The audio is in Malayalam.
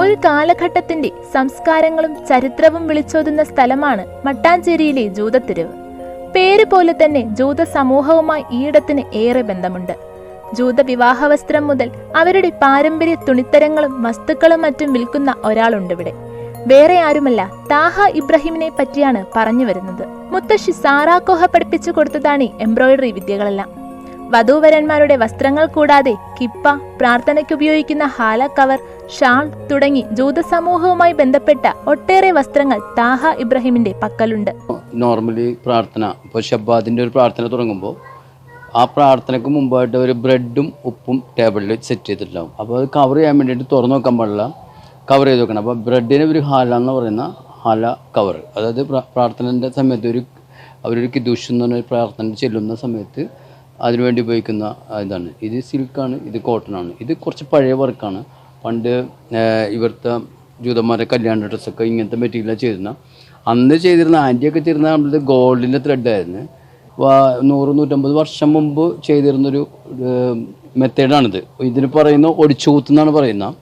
ഒരു കാലഘട്ടത്തിന്റെ സംസ്കാരങ്ങളും ചരിത്രവും വിളിച്ചോതുന്ന സ്ഥലമാണ് മട്ടാഞ്ചേരിയിലെ ജൂതത്തെരുവ്. പേര് പോലെ തന്നെ ജൂത സമൂഹവുമായി ഈയിടത്തിന് ഏറെ ബന്ധമുണ്ട്. ജൂത വിവാഹ വസ്ത്രം മുതൽ അവരുടെ പാരമ്പര്യ തുണിത്തരങ്ങളും വസ്തുക്കളും മറ്റും വിൽക്കുന്ന ഒരാളുണ്ടിവിടെ വേറെ ആരുമല്ല താഹ ഇബ്രാഹിമിനെ പറ്റിയാണ് പറഞ്ഞു വരുന്നത്. മുത്തശ്ശി സാറാക്കോഹ പഠിപ്പിച്ചു കൊടുത്തതാണ് എംബ്രോയിഡറി വിദ്യകളെല്ലാം. വധൂവരന്മാരുടെ വസ്ത്രങ്ങൾ കൂടാതെ കിപ്പ പ്രാർത്ഥനയ്ക്കുപയോഗിക്കുന്ന ഹാല കവർ ഷാൾ തുടങ്ങി ജൂതസമൂഹവുമായി ബന്ധപ്പെട്ട ഒട്ടേറെ വസ്ത്രങ്ങൾ താഹ ഇബ്രാഹിമിന്റെ പക്കലുണ്ട്. നോർമലി പ്രാർത്ഥന ഇപ്പോൾ ഷബാദിന്റെ ഒരു പ്രാർത്ഥന തുടങ്ങുമ്പോൾ ആ പ്രാർത്ഥനയ്ക്ക് മുമ്പായിട്ട് ഒരു ബ്രെഡും ഉപ്പും ടേബിളിൽ സെറ്റ് ചെയ്തിട്ടുണ്ടാവും. അപ്പോൾ അത് കവർ ചെയ്യാൻ വേണ്ടിയിട്ട് തുറന്നു നോക്കാൻ പാടില്ല. കവർ ചെയ്ത് വെക്കണം. അപ്പോൾ ബ്രെഡിന് ഒരു ഹാല എന്ന് പറയുന്ന ഹാല കവർ അതായത് പ്രാർത്ഥനന്റെ സമയത്ത് ഒരു അവരൊരു കിദൂഷ് എന്ന് പറഞ്ഞ പ്രാർത്ഥന ചെല്ലുന്ന സമയത്ത് അതിനുവേണ്ടി ഉപയോഗിക്കുന്ന ഇതാണ്. ഇത് സിൽക്കാണ് ഇത് കോട്ടണാണ് ഇത് കുറച്ച് പഴയ വർക്കാണ്. പണ്ട് ഇവിടുത്തെ ജൂതന്മാരെ കല്യാണ ഡ്രസ്സൊക്കെ ഇങ്ങനത്തെ മെറ്റീരിയലാണ് ചെയ്തിരുന്ന. അന്ന് ചെയ്തിരുന്ന ആന്റിയൊക്കെ ചെയ്തിരുന്ന നമ്മളത് ഗോൾഡിന്റെ ത്രെഡായിരുന്നു നൂറ് നൂറ്റമ്പത് വർഷം മുമ്പ് ചെയ്തിരുന്നൊരു മെത്തേഡാണിത് ഇതിന് പറയുന്ന ഒടിച്ചുകൂത്ത് എന്നാണ് പറയുന്നത്